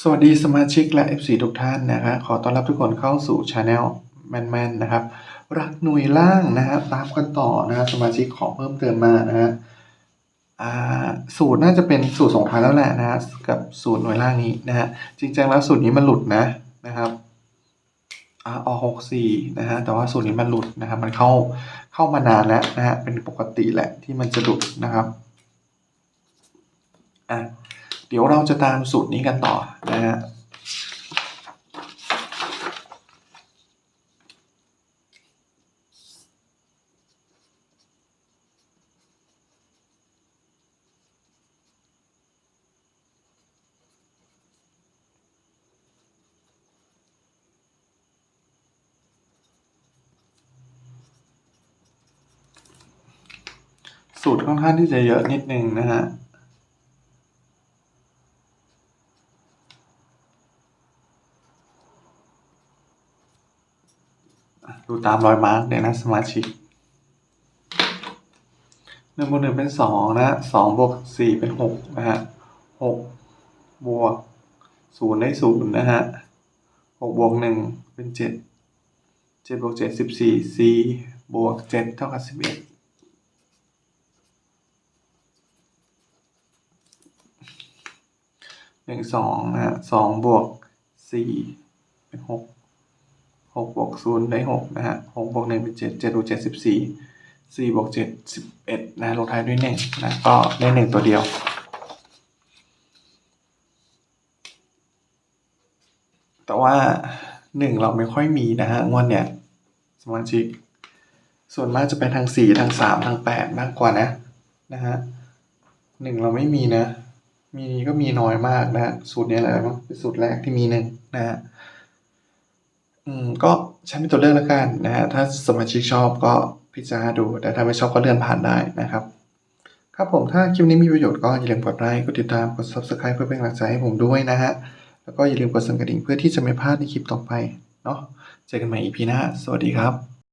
สวัสดีสมาชิกและ FC ทุกท่านนะครับขอต้อนรับทุกคนเข้าสู่ช anel แมนๆนะครับ รักหน่วยล่างนะครับตามกันต่อนะครับสมาชิกขอเพิ่มเติมมานะฮะอ่าสูตรน่าจะเป็นสูตรสองพันแล้วแหละนะฮะกับสูตรหน่วยล่างนี้นะฮะจริงๆแล้วสูตรนี้มันหลุดนะนะครับอ่าอหกสี่นะฮะแต่ว่าสูตรนี้มันหลุดนะครับมันเข้าเข้ามานานแล้วนะฮะเป็นปกติแหละที่มันจะหลุดนะครับอะ เดี๋ยวเราจะตามสูตรนี้กันต่อนะฮะสูตรค่อนข้างที่จะเยอะนิดนึงนะฮะ ดูตามรอยมาร์กเนี่ยนะสมาชิกหนึ่งบวกหนึ่งเป็นสองนะสองบวกสี่เป็นหกนะฮะหกบวกศูนย์ได้ศูนย์นะฮะหกบวกหนึ่งเป็นเจ็ดเจ็ดบวกเจ็ดสิบสี่สี่บวกเจ็ดเท่ากับสิบเอ็ดหนึ่งสองนะฮะสองบวกสี่เป็นหก หกบวกศูนย์ได้หกนะฮะหกบวกหนึ่งเป็นเจ็ดเจ็ดบวกเจ็ดสิบสี่สี่บวกเจ็ดสิบเอ็ดนะลงท้ายด้วยหนึ่งนะก็ได้หนึ่งตัวเดียวแต่ว่าหนึ่งเราไม่ค่อยมีนะฮะงวดเนี้ยสมาชิก ส่วนมากจะเป็นทางสี่ทางสามทางแปดมากกว่านะนะฮะหนึ่งเราไม่มีนะ มีก็มีน้อยมากนะสูตรนี้แหละมั้งเป็นสูตรแรกที่มีหนึ่งนะฮะ ก็ใช้เป็นตัวเลือกแล้วกันนะฮะถ้าสมาชิกชอบก็พิจารณาดู แต่ถ้าไม่ชอบก็เลื่อนผ่านได้นะครับ ครับผมถ้าคลิปนี้มีประโยชน์ก็อย่าลืมกดไลค์กดติดตามกด subscribe เพื่อเป็นกำลังใจให้ผมด้วยนะฮะแล้วก็อย่าลืมกดสั่นกระดิ่งเพื่อที่จะไม่พลาดในคลิปต่อไปเนาะเจอกันใหม่ EP หน้าสวัสดีครับ